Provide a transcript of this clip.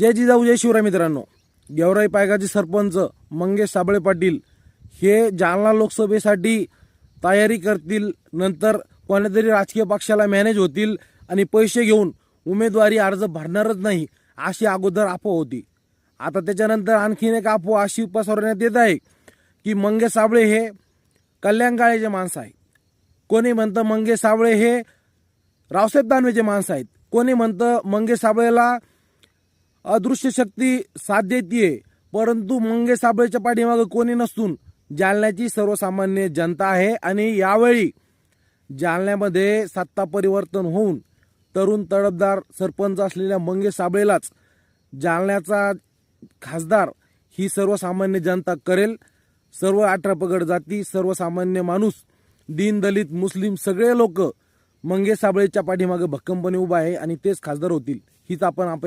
जय जिजाऊ जय शिवराय मित्रांनो. गेवराई पायगाचे सरपंच मंगेश साबळे पाटील हे जालना लोकसभेसाठी तयारी करतील. नंतर कोणत्या राजकीय पक्षाला मॅनेज होतील आणि पैसे घेऊन उमेदवारी अर्ज भरणारच नाही अशी अगोदर अफवा होती. आता त्याच्यानंतर आणखीन एक अफवा अशी पसरवण्यात येत आहे की मंगेश साबळे हे कल्याण काळेचे माणसं आहे कोणी म्हणतं मंगेश साबळे हे रावसाहेब दानवेचे माणसं आहेत. कोणी म्हणतं मंगेश साबळेला अदृश्य शक्ती साथ देतीये परंतु मंगेश साबळेच्या पाठीमागं कोणी नसून जालन्याची सर्वसामान्य जनता आहे आणि यावेळी जालन्यामध्ये सत्ता परिवर्तन होऊन तरुण तडफदार सरपंच असलेल्या मंगेश साबळेलाच जालन्याचा खासदार ही सर्वसामान्य जनता करेल. सर्व आठरापगड जाती सर्वसामान्य माणूस दीन दलित मुस्लिम सगळे लोक मंगेश साबळेच्या पाठीमागे भक्कमपणे उभा आहे आणि तेच खासदार होतील. हीच आपण आप